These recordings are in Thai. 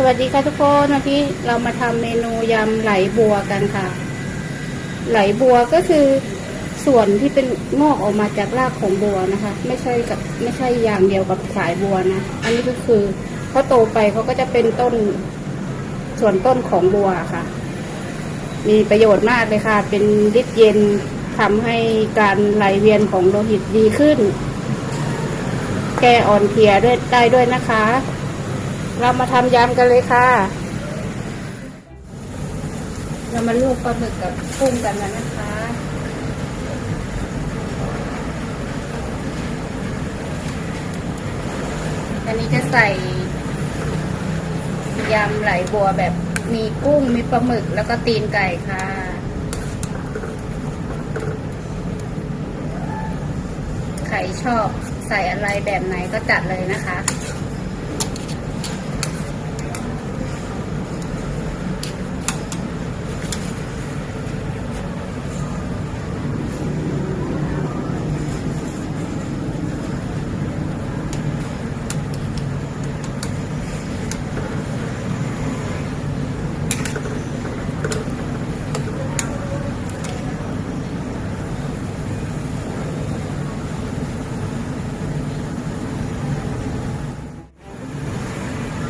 สวัสดีค่ะทุกคนวันนี้เรามาทำเมนูยำไหลบัวกันค่ะ ไหลบัวก็คือส่วนที่เป็นงอกออกมาจากรากของบัวนะคะ ไม่ใช่กับไม่ใช่อย่างเดียวกับสายบัวนะ อันนี้ก็คือเขาโตไปเขาก็จะเป็นต้นส่วนต้นของบัวค่ะ มีประโยชน์มากเลยค่ะ เป็นฤทธิ์เย็นทำให้การไหลเวียนของโลหิตดีขึ้น แก้อ่อนเพลียด้วยได้ด้วยนะคะ เรามาทำยำกันเลยค่ะ เรามาลวกปลาหมึกกับกุ้งกันแล้วนะคะอันนี้จะใส่ยำไหลบัวแบบมีกุ้งมีปลาหมึกแล้วก็ตีนไก่ค่ะ ใครชอบใส่อะไรแบบไหนก็จัดเลยนะคะ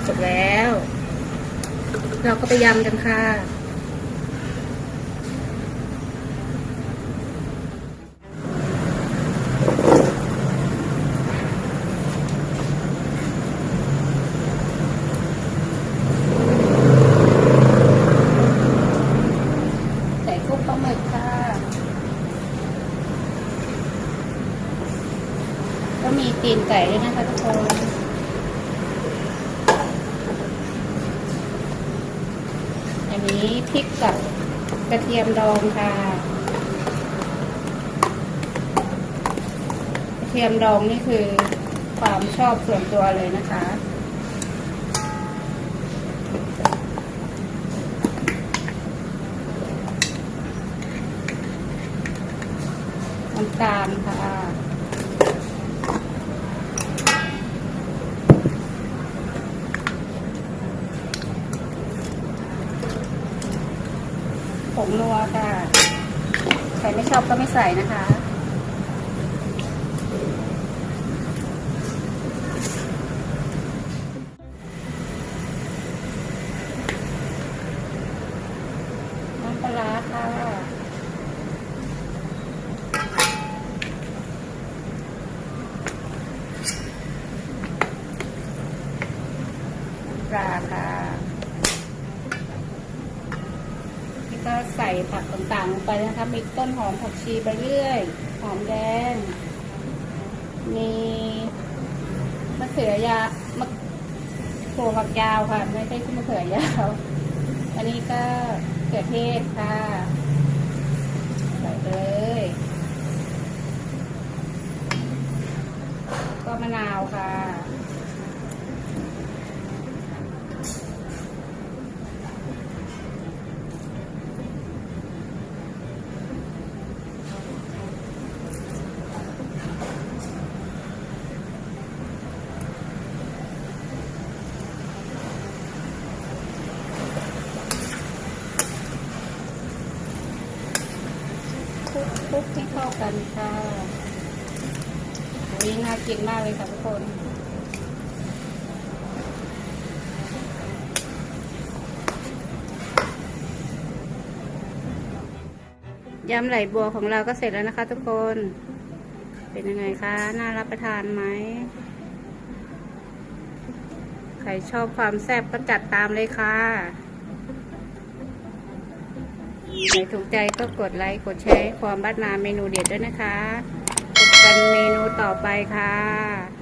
จบแล้ว เราก็ไปยำกันค่ะ ใส่กุ้งปลาหมึกค่ะ ก็มีตีนไก่ด้วยนะคะทุกคน นนี้พริกกับกระเทียมดองค่ะ กระเทียมดองนี่คือความชอบส่วนตัวเลยนะคะน้ำตาลค่ะ ผงนัวค่ะ ใครไม่ชอบก็ไม่ใส่นะคะน้ำปลาร้าค่ะปลาค่ะ ก็ใส่ผักต่างๆลงไปนะคะ มีต้นหอมผักชีไปเรื่อย หอมแดง มีมะเขือยามะถั่วฝักยาวค่ะ ไม่ใช่ที่มะเขือยาว อันนี้ก็เขือเทศค่ะ ใส่เลย ก็มะนาวค่ะ คลุกคลุกให้เข้ากันค่ะอันนี้น่ากินมากเลยค่ะทุกคนยำไหลบัวของเราก็เสร็จแล้วนะคะ ทุกคน เป็นยังไงคะ น่ารับประทานไหม ใครชอบความแซ่บก็จัดตามเลยค่ะ ใครถูกใจก็กดไลค์ กดแชร์ความบ้านนาเมนูเด็ดด้วยนะคะพบกันเมนูต่อไปค่ะ